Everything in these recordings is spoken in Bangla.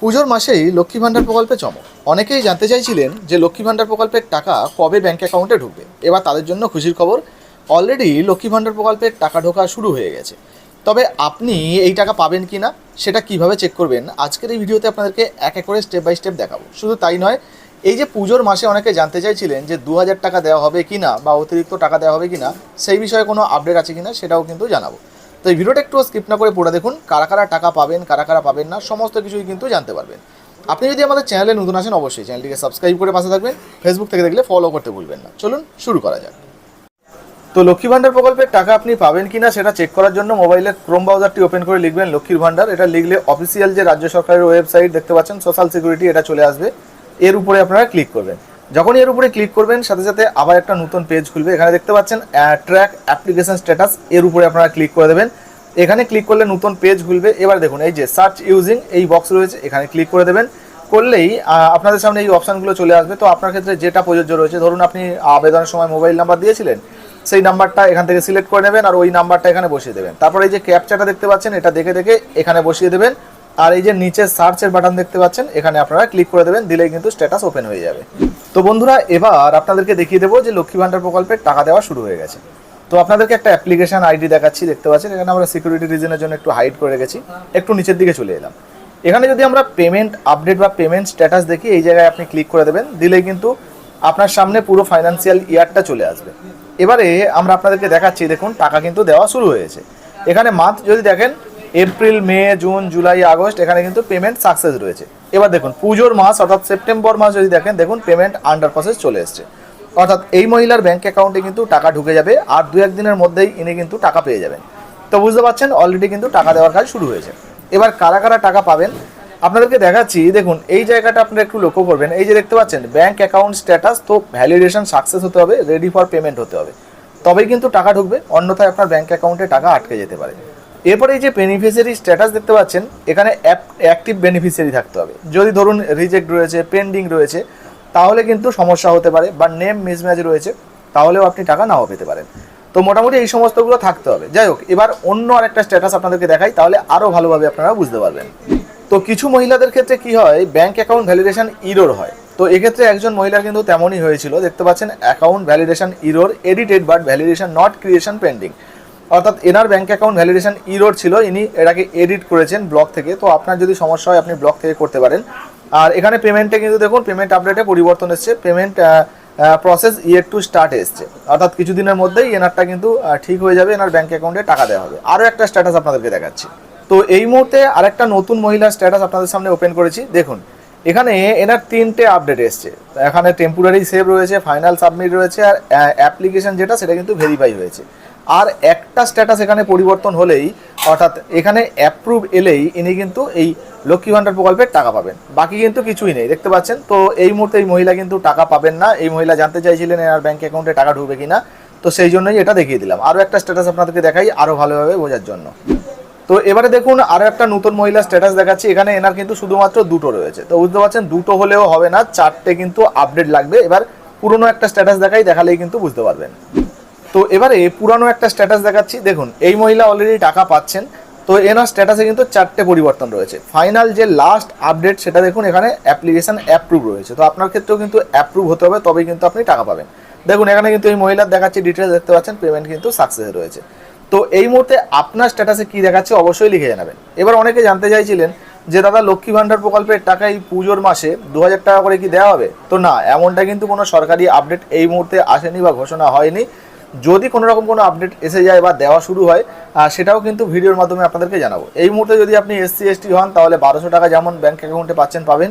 পুজোর মাসেই লক্ষ্মী ভাণ্ডার প্রকল্পে চমক। অনেকেই জানতে চাইছিলেন যে লক্ষ্মী ভাণ্ডার প্রকল্পের টাকা কবে ব্যাঙ্ক অ্যাকাউন্টে ঢুকবে। এবার তাদের জন্য খুশির খবর, অলরেডি লক্ষ্মী ভাণ্ডার প্রকল্পের টাকা ঢোকা শুরু হয়ে গেছে। তবে আপনি এই টাকা পাবেন কি না সেটা কীভাবে চেক করবেন, আজকের এই ভিডিওতে আপনাদেরকে এক এক করে স্টেপ বাই স্টেপ দেখাবো। শুধু তাই নয়, এই যে পুজোর মাসে অনেকে জানতে চাইছিলেন যে দু হাজার টাকা দেওয়া হবে কি না বা অতিরিক্ত টাকা দেওয়া হবে কি না সেই বিষয়ে কোনো আপডেট আছে কি না সেটাও কিন্তু জানাব। তো এই ভিডিওটা একটু স্কিপ না করে পড়ে দেখুন, কারা কারা টাকা পাবেন, কারা কারা পাবেন না, সমস্ত কিছুই কিন্তু জানতে পারবেন। আপনি যদি আমাদের চ্যানেলে নতুন আসেন, অবশ্যই চ্যানেলটিকে সাবস্ক্রাইব করে পাশে থাকবেন ফেসবুক থেকে দেখলে ফলো করতে ভুলবেন না। চলুন শুরু করা যাক। তো লক্ষ্মী ভাণ্ডার প্রকল্পের টাকা আপনি পাবেন কিনা সেটা চেক করার জন্য মোবাইলের ক্রোম ব্রাউজারটি ওপেন করে লিখবেন লক্ষ্মীর ভাণ্ডার। এটা লিখলে অফিসিয়াল যে রাজ্য সরকারের ওয়েবসাইট দেখতে পাচ্ছেন সোশ্যাল সিকিউরিটি এটা চলে আসবে। এর উপরে আপনারা ক্লিক করবেন। যখন এর উপরে ক্লিক করবেন, সাথে সাথে আবার একটা নতুন পেজ খুলবে। এখানে দেখতে পাচ্ছেন ট্র্যাক অ্যাপ্লিকেশন স্ট্যাটাস এর উপরে আপনারা ক্লিক করে দেবেন। এখানে ক্লিক করলে নতুন পেজ খুলবে। এবার দেখুন, এই যে সার্চ ইউজিং এই বক্স রয়েছে, এখানে ক্লিক করে দেবেন। করলেই আপনাদের সামনে এই অপশানগুলো চলে আসবে। তো আপনার ক্ষেত্রে যেটা প্রযোজ্য রয়েছে, ধরুন আপনি আবেদনের সময় মোবাইল নাম্বার দিয়েছিলেন, সেই নাম্বারটা এখান থেকে সিলেক্ট করে নেবেন আর ওই নাম্বারটা এখানে বসিয়ে দেবেন। তারপর এই যে ক্যাপচাটা দেখতে পাচ্ছেন, এটা দেখে দেখে এখানে বসিয়ে দেবেন। আর এই যে নিচে সার্চের বাটন দেখতে পাচ্ছেন, এখানে আপনারা ক্লিক করে দেবেন, দিলেই কিন্তু স্ট্যাটাস ওপেন হয়ে যাবে। তো বন্ধুরা, এবার আপনাদেরকে দেখিয়ে দেবো যে লক্ষ্মী ভাণ্ডার প্রকল্পের টাকা দেওয়া শুরু হয়ে গেছে। তো আপনাদেরকে একটা অ্যাপ্লিকেশন আইডি দেখাচ্ছি, দেখতে পাচ্ছেন? এখানে আমরা সিকিউরিটি রিজনের জন্য একটু হাইড করে রেখেছি। একটু নিচের দিকে চলে এলাম। এখানে যদি আমরা পেমেন্ট আপডেট বা পেমেন্ট স্ট্যাটাস দেখি, এই জায়গায় আপনি ক্লিক করে দেবেন, দিলেই কিন্তু আপনার সামনে পুরো ফাইন্যান্সিয়াল ইয়ারটা চলে আসবে। এবারে আমরা আপনাদেরকে দেখাচ্ছি, দেখুন, টাকা কিন্তু দেওয়া শুরু হয়েছে। এখানে মান্থ যদি দেখেন April, May, June, July, August, এখানে কিন্তু পেমেন্ট সাকসেস রয়েছে। এবার দেখুন, পুজোর মাস অর্থাৎ সেপ্টেম্বর মাস যদি দেখেন, দেখুন পেমেন্ট আন্ডার প্রসেস চলে এসছে। অর্থাৎ এই মহিলার ব্যাঙ্ক অ্যাকাউন্টে কিন্তু টাকা ঢুকে যাবে আর দু একদিনের মধ্যেই ইনি কিন্তু টাকা পেয়ে যাবেন। তো বুঝতে পারছেন অলরেডি কিন্তু টাকা দেওয়ার কাজ শুরু হয়েছে। এবার কারা কারা টাকা পাবেন, আপনাদেরকে দেখাচ্ছি। দেখুন, এই জায়গাটা আপনারা একটু লক্ষ্য করবেন। এই যে দেখতে পাচ্ছেন ব্যাঙ্ক অ্যাকাউন্ট স্ট্যাটাস তো ভ্যালিডেশন সাকসেস হতে হবে রেডি ফর পেমেন্ট হতে হবে। তবেই কিন্তু টাকা ঢুকবে, অন্যথায় আপনার ব্যাঙ্ক অ্যাকাউন্টে টাকা আটকে যেতে পারে। এরপরে এই যে বেনিফিশিয়ারি স্ট্যাটাস দেখতে পাচ্ছেন, এখানে অ্যাক্টিভ বেনিফিশিয়ারি থাকতে হবে। যদি ধরুন রিজেক্ট রয়েছে পেন্ডিং রয়েছে, তাহলে কিন্তু সমস্যা হতে পারে বা নেম মিসম্যাচ রয়েছে, তাহলেও আপনি টাকা নাও পেতে পারেন। তো মোটামুটি এই সমস্তগুলো থাকতে হবে। যাই হোক, এবার অন্য আরেকটা স্ট্যাটাস আপনাদেরকে দেখাই, তাহলে আরও ভালোভাবে আপনারা বুঝতে পারবেন। তো কিছু মহিলাদের ক্ষেত্রে কি হয় ব্যাংক অ্যাকাউন্ট ভ্যালিডেশন ইরোর হয়। তো এক্ষেত্রে একজন মহিলা কিন্তু তেমনই হয়েছিল, দেখতে পাচ্ছেন account validation error edited but validation not creation pending অর্থাৎ এনার ব্যাঙ্ক অ্যাকাউন্ট ভ্যালিডেশন ইরোর ছিল, ইনি এটাকে এডিট করেছেন ব্লক থেকে। তো আপনার যদি সমস্যা হয়, আপনি ব্লক থেকে করতে পারেন। আর এখানে পেমেন্টে কিন্তু দেখুন, পেমেন্ট আপডেটে পরিবর্তন এসছে। পেমেন্ট প্রসেস ইয়ের টু স্টার্ট এসছে। অর্থাৎ কিছুদিনের মধ্যেই এনারটা কিন্তু ঠিক হয়ে যাবে এনার ব্যাঙ্ক অ্যাকাউন্টে টাকা দেওয়া হবে। আরও একটা স্ট্যাটাস আপনাদেরকে দেখাচ্ছি। তো এই মুহূর্তে আরেকটা নতুন মহিলার স্ট্যাটাস আপনাদের সামনে ওপেন করেছি। দেখুন, এখানে এনার তিনটে আপডেট এসছে। এখানে টেম্পোরারি সেভ রয়েছে ফাইনাল সাবমিট রয়েছে, আর অ্যাপ্লিকেশন যেটা, সেটা কিন্তু ভেরিফাই হয়েছে। আর একটা স্ট্যাটাস এখানে পরিবর্তন হলেই, অর্থাৎ এখানে অ্যাপ্রুভ এলেই ইনি কিন্তু এই লক্ষ্মী ভাণ্ডার প্রকল্পের টাকা পাবেন। বাকি কিন্তু কিছুই নেই, দেখতে পাচ্ছেন? তো এই মুহূর্তে এই মহিলা কিন্তু টাকা পাবেন না। এই মহিলা জানতে চাইছিলেন এনার ব্যাঙ্ক অ্যাকাউন্টে টাকা ঢুকবে কিনা। তো সেই জন্যই এটা দেখিয়ে দিলাম। আরও একটা স্ট্যাটাস আপনাদেরকে দেখাই আরও ভালোভাবে বোঝার জন্য। তো এবারে দেখুন আরও একটা নতুন মহিলা স্ট্যাটাস দেখাচ্ছি। এখানে এনার কিন্তু শুধুমাত্র দুটো রয়েছে। তো বুঝতে পারছেন, দুটো হলেও হবে না, চারটে কিন্তু আপডেট লাগবে। এবার পুরনো একটা স্ট্যাটাস দেখাই, দেখালেই কিন্তু বুঝতে পারবেন। তো এবারে পুরানো একটা স্ট্যাটাস দেখাচ্ছি। দেখুন, এই মহিলা অলরেডি টাকা পাচ্ছেন। তো এনার স্ট্যাটাসে কিন্তু চারটে পরিবর্তন রয়েছে। ফাইনাল যে লাস্ট আপডেট সেটা দেখুন, এখানে অ্যাপ্লিকেশন অ্যাপ্রুভ রয়েছে। তো আপনার ক্ষেত্রেও কিন্তু অ্যাপ্রুভ হতে হবে, তবেই কিন্তু আপনি টাকা পাবেন। দেখুন, এখানে কিন্তু এই মহিলার দেখাচ্ছি ডিটেলস দেখতে পাচ্ছেন পেমেন্ট কিন্তু সাকসেস রয়েছে। তো এই মুহূর্তে আপনার স্ট্যাটাসে কি দেখাচ্ছে, অবশ্যই লিখে জানাবেন। এবার অনেকে জানতে চাইছিলেন যে, দাদা, লক্ষ্মী ভাণ্ডার প্রকল্পের টাকা এই পুজোর মাসে দু হাজার টাকা করে কি দেওয়া হবে? তো না, এমনটা কিন্তু কোনো সরকারি আপডেট এই মুহূর্তে আসেনি বা ঘোষণা হয়নি। যদি কোনো রকম কোনো আপডেট এসে যায় বা দেওয়া শুরু হয় সেটাও কিন্তু ভিডিওর মাধ্যমে আপনাদেরকে জানাব। এই মুহূর্তে যদি আপনি এসসি এসটি হন, তাহলে বারোশো টাকা যেমন ব্যাঙ্ক অ্যাকাউন্টে পাচ্ছেন, পাবেন।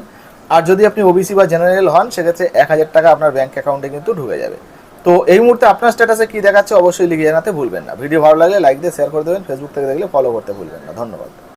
আর যদি আপনি ওবিসি বা জেনারেল হন, সেক্ষেত্রে এক হাজার টাকা আপনার ব্যাঙ্ক অ্যাকাউন্টে কিন্তু ঢুকে যাবে। তো এই মুহূর্তে আপনার স্ট্যাটাসে কী দেখাচ্ছে, অবশ্যই লিখে জানাতে ভুলবেন না। ভিডিও ভালো লাগলে লাইক দিয়ে শেয়ার করে দেবেন ফেসবুক থেকে দেখলে ফলো করতে ভুলবেন না। ধন্যবাদ।